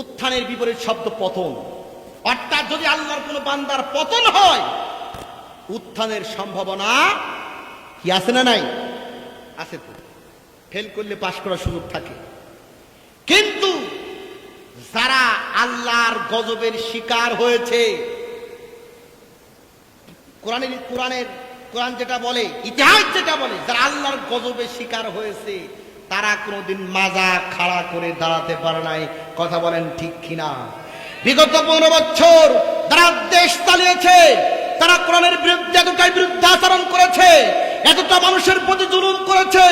উত্থানের বিপরীত শব্দ পতন। অর্থাৎ যদি আল্লাহর কোনো বান্দার পতন হয়, উত্থানের সম্ভাবনা কি আছে না নাই? আছে তো। ফেল করলে পাশ করার সুযোগ থাকে। কিন্তু যারা আল্লাহর গজবের শিকার হয়েছে, কোরআনের কোরআনের, কোরআন যেটা বলে, ইতিহাস যেটা বলে, যারা আল্লাহর গজবের শিকার হয়েছে, তারা কোনোদিন মাজা খাড়া করে দাঁড়াতে পারে নাই কথা বলেন ঠিক কিনা? বিগত পনেরো বছর তারা দেশ চালিয়েছে, তারা কোরআনের বিরুদ্ধে এতটাই বিরুদ্ধে আচরণ করেছে, এতটা মানুষের প্রতি জুলুম করেছে,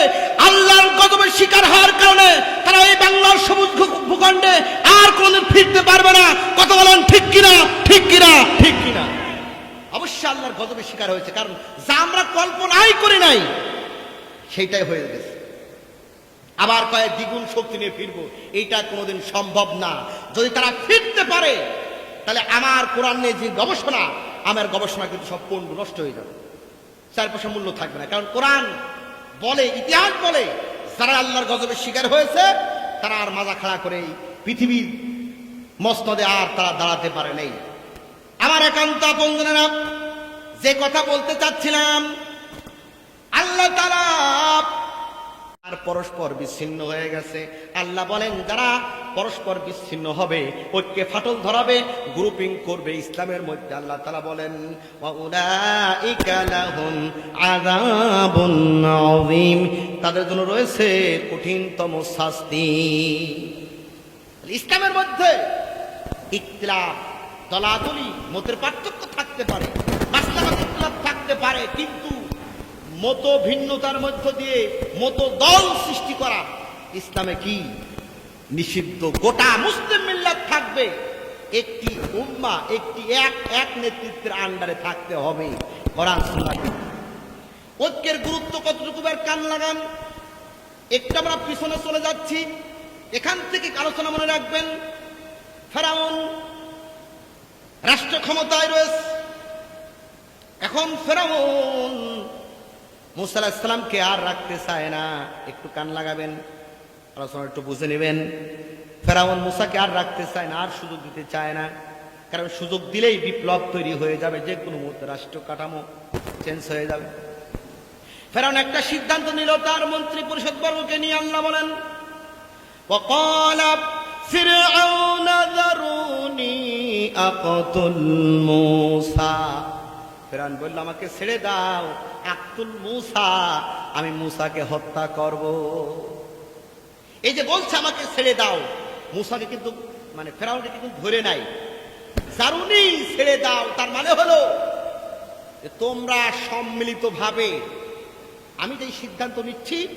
আল্লাহর কদমের শিকার হওয়ার কারণে তারা এই বাংলার সবুজ ভূখণ্ডে আর কোনোদিন ফিরতে পারবে না। কথা বলেন ঠিক কিনা? ঠিক কিনা? ঠিক কিনা? অবশ্যই আল্লাহর গজবের শিকার হয়েছে, কারণ যা আমরা কল্পনাই করি নাই, সেইটাই হয়ে গেছে। আবার কয়েক দ্বিগুণ শক্তি নিয়ে ফিরবো। এইটা কোনোদিন সম্ভব না। যদি তারা ফিরতে পারে, তাহলে আমার কোরআন নিয়ে যে গবেষণা, আমার গবেষণা কিন্তু সব পণ্ড নষ্ট হয়ে যাবে। চার পয়সা মূল্য থাকবে না। কারণ কোরআন বলে, ইতিহাস বলে, যারা আল্লাহর গজবের শিকার হয়েছে, তারা আর মাজা খাড়া করে পৃথিবীর মস্তদে আর তারা দাঁড়াতে পারে নাই। আমার একান্ত আপনজনেরা যে কথা বলতে চাচ্ছিলাম, আল্লাহ তারা আর পরস্পর বিচ্ছিন্ন হয়ে গেছে। আল্লাহ বলেন, যারা পরস্পর বিচ্ছিন্ন হবে, ঐক্যে ফাটল ধরাবে গ্রুপিং করবে ইসলামের মধ্যে। আল্লাহ তালা বলেন "ওয়াউলাইকা লাহুম আযাবুন তাদের জন্য রয়েছে কঠিনতম শাস্তি। ইসলামের মধ্যে ইখতিলাফ, দলাদলি, মতের পার্থক্য থাকতে পারে থাকতে পারে, কিন্তু মত ভিন্নতার মধ্য দিয়ে মত দল সৃষ্টি করা। ইসলামে কি নিষিদ্ধ? গোটা মুসলিম মিল্লাত থাকবে। একটি উম্মা, একটি এক এক নেতৃত্বের আন্ডারে থাকতে হবে। ঐক্যের গুরুত্ব কতটুকু এর কান লাগান? একটু আমরা পিছনে চলে যাচ্ছি। এখান থেকে আলোচনা মনে রাখবেন, ফেরাউন রাষ্ট্র ক্ষমতায় রয়েছে। এখন ফেরাউন মুসা আলাহিসাল্লামকে আর রাখতে চায় না? একটু কান লাগাবেন, আলোচনা একটু বুঝে নেবেন। ফেরাউন মুসাকে আর রাখতে চায় না, আর সুযোগ দিতে চায় না। কারণ সুযোগ দিলেই বিপ্লব তৈরি হয়ে যাবে, যে কোনো মুহূর্তে রাষ্ট্র কাঠামো চেঞ্জ হয়ে যাবে। ফেরাউন একটা সিদ্ধান্ত নিল, তার মন্ত্রী পরিষদ বর্গকে নিয়ে আল্লাহ বলেন ফিরাউন মুসা। ফেরাউন বলল, আমাকে ছেড়ে দাও, আক্তুল মুসা, আমি মুসাকে হত্যা করব। এই যে বলছে, আমাকে ছেড়ে দাও। মুসাকে কিন্তু মানে ফেরাউনকে কিন্তু ধরে নাই। জারুনি, ছেড়ে দাও। তার মানে হলো যে তোমরা সম্মিলিতভাবে, আমি যে সিদ্ধান্ত নিচ্ছি,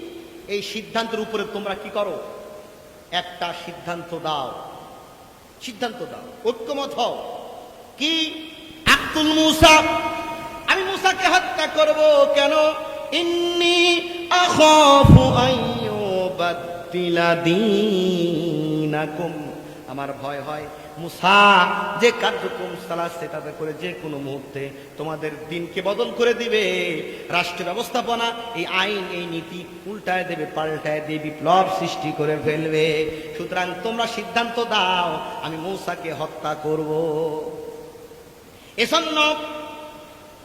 এই সিদ্ধান্তের উপরে তোমরা কি করো? একটা সিদ্ধান্ত দাও। সিদ্ধান্ত দাও। ঐক্যমত হও। কি? আব্দুল মুসা। আমি মুসাকে হত্যা করব কেন? ইন্নি আখাফু আইয়ুবাদদিলা দীনাকুম। আমার ভয় হয়, মুসা, যে কার্যক্রম চালাচ্ছে তাতে করে যে কোনো মুহূর্তে তোমাদের দিনকে বদল করে দিবে। রাষ্ট্র ব্যবস্থাপনা, এই আইন, এই নীতি উল্টায় দেবে, পাল্টায় দিয়ে বিপ্লব সৃষ্টি করে ফেলবে। সুতরাং তোমরা সিদ্ধান্ত দাও, আমি মৌসাকে হত্যা করব। এজন্য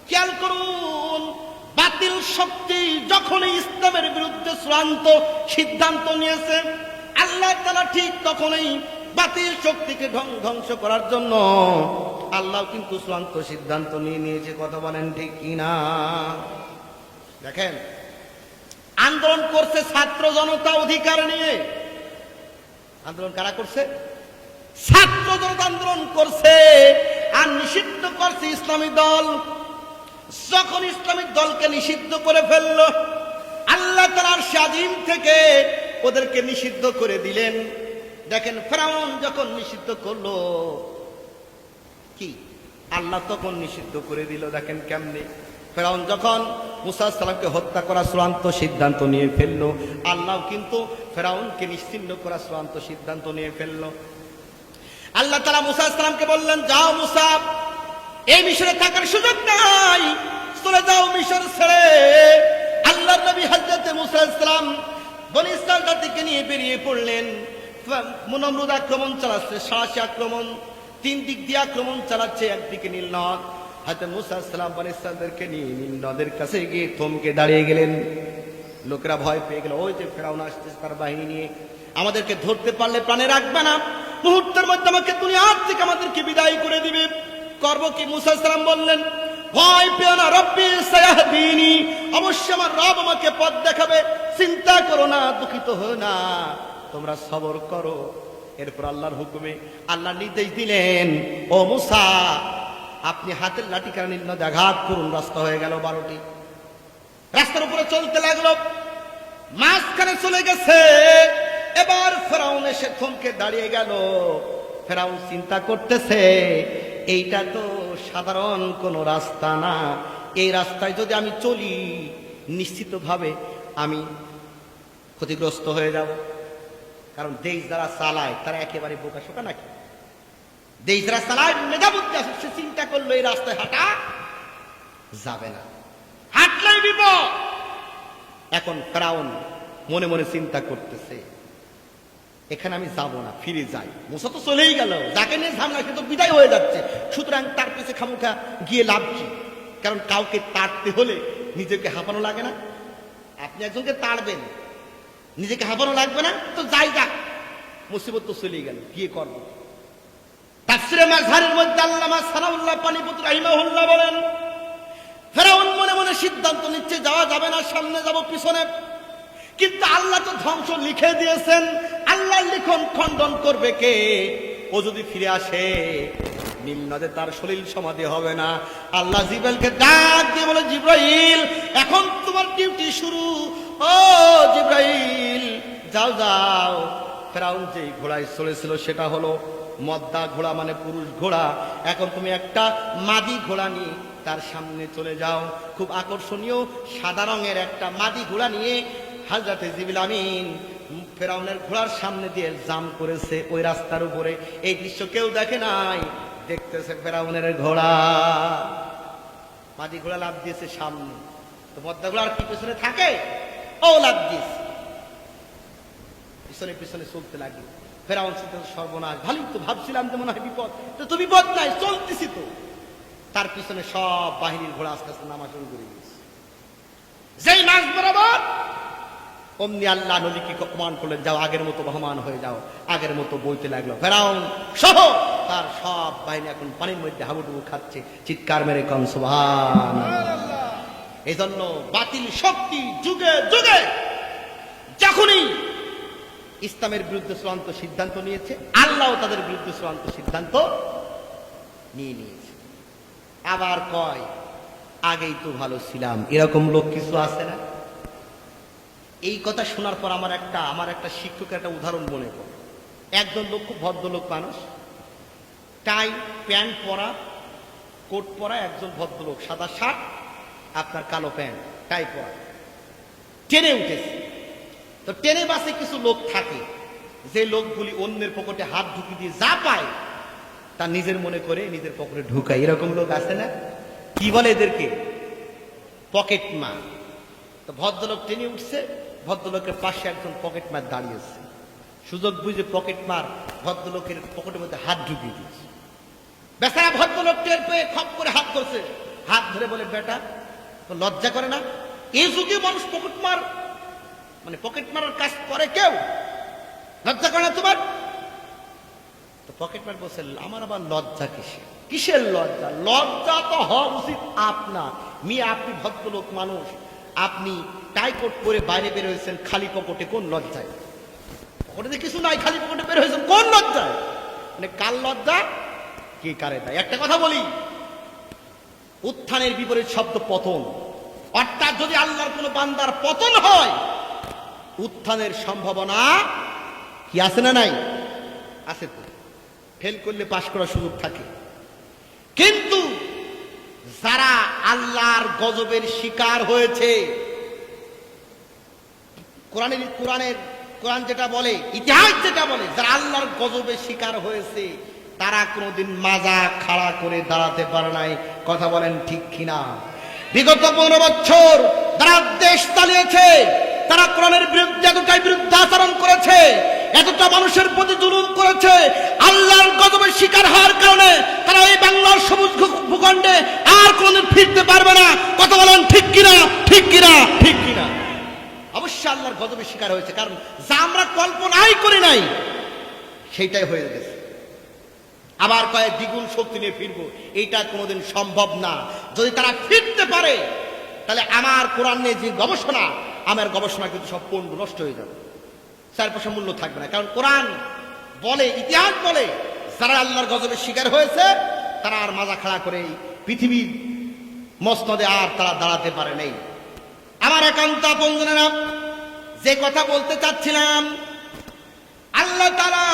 খেয়াল করুন, বাতিল শক্তি যখনই ইসলামের বিরুদ্ধে চূড়ান্ত সিদ্ধান্ত নিয়েছে, আল্লাহ তালা ঠিক তখনই বাতিল শক্তিকে ধ্বং- ধ্বংস করার জন্য আল্লাহ কিন্তু চূড়ান্ত সিদ্ধান্ত নিয়ে নিয়েছে, কথা বলেন ঠিক কিনা? দেখেন, আন্দোলন করছে ছাত্র জনতা অধিকার নিয়ে। আন্দোলন কারা করছে? ছাত্র জনতা আন্দোলন করছে আর নিষিদ্ধ করছে ইসলামী দল। যখন ইসলামিক দলকে নিষিদ্ধ করে ফেলল, আল্লাহ তালার স্বাধীন থেকে ওদেরকে নিষিদ্ধ করে দিলেন। দেখেন, ফেরাউন যখন নিষিদ্ধ করল, কি? আল্লাহ তখন নিষিদ্ধ করে দিল, দেখেন কেমনে। ফেরাউন যখন মুসা সালামকে হত্যা করার চূড়ান্ত সিদ্ধান্ত নিয়ে ফেলল, আল্লাহ কিন্তু ফেরাউনকে নিশ্চিন্ন করার চূড়ান্ত সিদ্ধান্ত নিয়ে ফেলল। আল্লাহ তালা মুসা ইসলামকে বললেন, যাও মুসা, এই মিশরে থাকার সুযোগ নাই। চলে যাও মিশর ছেড়ে। আল্লাহ নবী হজরতে মুসা ইসলাম বনি ইসরায়েল জাতিকে নিয়ে বেরিয়ে পড়লেন। মুনমরুদ আক্রমণ চালাচ্ছে সাহসী আক্রমণ, তিন দিক দিয়ে আক্রমণ চালাচ্ছে, একদিকে নীলনদ হাতে মুসা সালাম বানিসাদেরকে নিয়ে নীলনদের কাছে গিয়ে থমকে দাঁড়িয়ে গেলেন। লোকেরা ভয় পেয়ে গেল, ওই যে ফেরাউন আসতেছে তার বাহিনী নিয়ে, আমাদেরকে ধরতে পারলে প্রাণে রাখবে না। মুহূর্তের মধ্যে আমাকে দুনিয়ার থেকে আমাদেরকে বিদায় করে দিবে। করব কি? মুসা সালাম বললেন, ভয় পেও না রব্বি, সায়াহদিনি। অবশ্যই আমার রব আমাকে পথ দেখাবে। চিন্তা করো না, দুঃখিত হো না। তোমরা সবর করো। এরপর আল্লাহর হুকুমে আল্লাহ নির্দেশ দিলেন, ও মুসা, আপনি হাতের লাঠি কারণে নদী আঘাত করুন। রাস্তা হয়ে গেল বারোটি। রাস্তার উপরে চলতে লাগল। মাঝখানে চলে গেছে। এবার এসে থমকে দাঁড়িয়ে গেল। ফেরাউন চিন্তা করতেছে, এইটা তো সাধারণ কোনো রাস্তা না। এই রাস্তায় যদি আমি চলি, নিশ্চিতভাবে আমি ক্ষতিগ্রস্ত হয়ে যাব। কারণ দেশ যারা চালায়, তারা একেবারে বোকা শোকা নাকি? দেশ যারা চালায়, মেধাবুদ্ধি আছে, সে চিন্তা করল, এই রাস্তায় হাঁটা যাবে না। হাঁটলেই বিপদ। এখন ফেরাউন মনে মনে চিন্তা করতেছে এখানে আমি যাব না, ফিরে যাই। মুসা তো চলেই গেল। যাকে নিয়ে ঝামেলা, সে তো বিদায় হয়ে যাচ্ছে। সুতরাং তার পিছে খামুখা গিয়ে লাভ কি? কারণ কাউকে তাড়তে হলে নিজেকে হাঁপানো লাগে না। আপনি একজনকে তাড়বেন, নিজেকে হাঁপানো লাগবে না, তো যাই যাক। মুসিবত তো চলেই গেল, গিয়ে করব তাফসিরে মাঝহারের মধ্যে আল্লামা সানাউল্লাহ পানিপুত্র রাহিমাহুল্লাহ বলেন, ফেরাউন মনে মনে সিদ্ধান্ত নিচ্ছে, যাওয়া যাবে না, সামনে যাব, পিছনে। কিন্তু আল্লাহ তো ধ্বংস লিখে দিয়েছেন আল্লাহ লিখন খণ্ডন করবে কে? ও যদি ফিরে আসে, নীল নদে তার সলিল সমাধি হবে না। আল্লাহ জিব্রাইলকে ডাক দিয়ে বলে, জিব্রাইল, এখন তোমার ডিউটি শুরু। ও জিব্রাইল, যাও যাও। ফেরাউন যেই ঘোড়ায় চলেছিল, সেটা হলো মদ্দা ঘোড়া মানে পুরুষ ঘোড়া। এখন তুমি একটা মাদি ঘোড়া নিয়ে তার সামনে চলে যাও। খুব আকর্ষণীয়, সাদা রঙের একটা মাদি ঘোড়া নিয়ে হাজরাতে জিবিল আমিন ফেরাউনের ঘোড়ার সামনে দিয়ে জাম করেছে ওই রাস্তার উপরে। এই দৃশ্য কেউ দেখে নাই। দেখতেছে ফেরাউনের ঘোড়া। মাদি ঘোড়া লাভ দিয়েছে সামনে। তো মদ্দা ঘোড়ার কি পেছনে থাকে? ও লাভ দিয়েছে। পিছনে পিছনে চলতে লাগল। ফেরাউন করল, সর্বনাশ। ভালোই তো ভাবছিলাম যে মনে হয় বিপদ। তো তো বিপদ নাই চলতেছি তো। তার পিছনে সব বাহিনীর ঘোড়া আস্তে আস্তে নামা শুরু করে দিয়েছে। যেই মাস বরাবর অমনি আল্লাহ নদীকে অপমান করলেন, যাও, আগের মতো বহমান হয়ে যাও, আগের মতো বইতে লাগল। ফেরাউন সহ তার সব বাহিনী এখন পানির মধ্যে হাবুডুবু খাচ্ছে, চিৎকার মেরে কম সুবহান এই জন্য বাতিল শক্তি যুগে যুগে যখনই ইসলামের বিরুদ্ধে চূড়ান্ত সিদ্ধান্ত নিয়েছে, আল্লাহ তাদের বিরুদ্ধে চূড়ান্ত সিদ্ধান্ত নিয়ে নিয়েছে। আবার কয়, আগেই তো ভালো ছিলাম, এরকম লোক কিছু আছে না? এই কথা শোনার পর আমার একটা আমার একটা শিক্ষকের একটা উদাহরণ মনে পড়ে। একজন লোক খুব ভদ্রলোক মানুষ। টাই, প্যান্ট পরা, কোট পরা একজন ভদ্রলোক। সাদা শার্ট, আপনার কালো প্যান্ট, টাই পরা। ট্রেনে উঠেছে। তো ট্রেনে বাসে কিছু লোক থাকে। যে লোকগুলি অন্যের পকেটে হাত ঢুকিয়ে দিয়ে যা পায়, তা নিজের মনে করে নিজের পকেটে ঢুকায়। এরকম লোক আছে না? কি বলে এদেরকে? পকেট মা তো ভদ্রলোক ট্রেনে উঠছে। ভদ্রলোকের পাশে একজন পকেট মার দাঁড়িয়েছে সুযোগ বুঝে পকেট মার ভদ্রলোকের পকেটের মধ্যে হাত ঢুকিয়ে দিয়েছে। বেচারা ভদ্রলোক টের পেয়ে খপ করে হাত করছে হাত ধরে বলে, বেটা লজ্জা করে না? এই যুগে মানুষ পকেট মার মানে পকেট মারার কাজ করে কেউ? লজ্জা করে না তোমার? তো পকেট মার বলছে, আমার আবার লজ্জা কিসে কিসের লজ্জা? লজ্জা তো হওয়া উচিত আপনার। মি, আপনি ভদ্রলোক মানুষ। আপনি টাই কোট করে বাইরে বের হয়েছেন খালি পকেটে কোন লজ্জায়? পকেটে কিছু নাই, খালি পকেটে বের হয়েছেন, কোন লজ্জায়? মানে কার লজ্জা? কে কারে দেয় একটা কথা বলি, উত্থানের বিপরীত শব্দ পতন। অর্থাৎ যদি আল্লাহর কোনো বান্দার পতন হয়, উত্থানের সম্ভাবনা কি আছে না নাই? আছে তো। ফেল করলে পাশ করার সুযোগ থাকে। কিন্তু যারা আল্লাহর গজবের শিকার হয়েছে। কোরআনের কোরআনের, কোরআন যেটা বলে, ইতিহাস যেটা বলে, যারা আল্লাহর গজবের শিকার হয়েছে, তারা কোনোদিন মাজা খাড়া করে দাঁড়াতে পারে নাই। কথা বলেন ঠিক কিনা? বিগত পনেরো বছর তারা দেশ চালিয়েছে, তারা কোরআনের বিরুদ্ধে এতটাই বিরুদ্ধে আচরণ করেছে এতটা মানুষের প্রতি জুলুম করেছে আল্লাহর গজবের শিকার হওয়ার কারণে তারা এই বাংলার সবুজ ভূখণ্ডে আর কোনোদিন ফিরতে পারবে না। কথা বলেন ঠিক কিনা? ঠিক কিনা? ঠিক কিনা? অবশ্যই আল্লাহর গজবের শিকার হয়েছে কারণ যা আমরা কল্পনাই করি নাই সেইটাই হয়ে গেছে। আবার কয়েক দ্বিগুণ শক্তি নিয়ে ফিরবো এইটা কোনোদিন সম্ভব না। যদি তারা ফিরতে পারে তাহলে আমার কোরআন নিয়ে যে গবেষণা আমার গবেষণা কিন্তু সব পণ্ড নষ্ট হয়ে যাবে। চার পয়সা মূল্য থাকবে না। কারণ কোরআন বলে, ইতিহাস বলে, যারা আল্লাহর গজবের শিকার হয়েছে, তারা আর মাজা খাড়া করে পৃথিবীর মস্তদে আর তারা দাঁড়াতে পারে নেই। আমার একান্ত আপনজনেরা যে কথা বলতে চাচ্ছিলাম, আল্লাহ তারা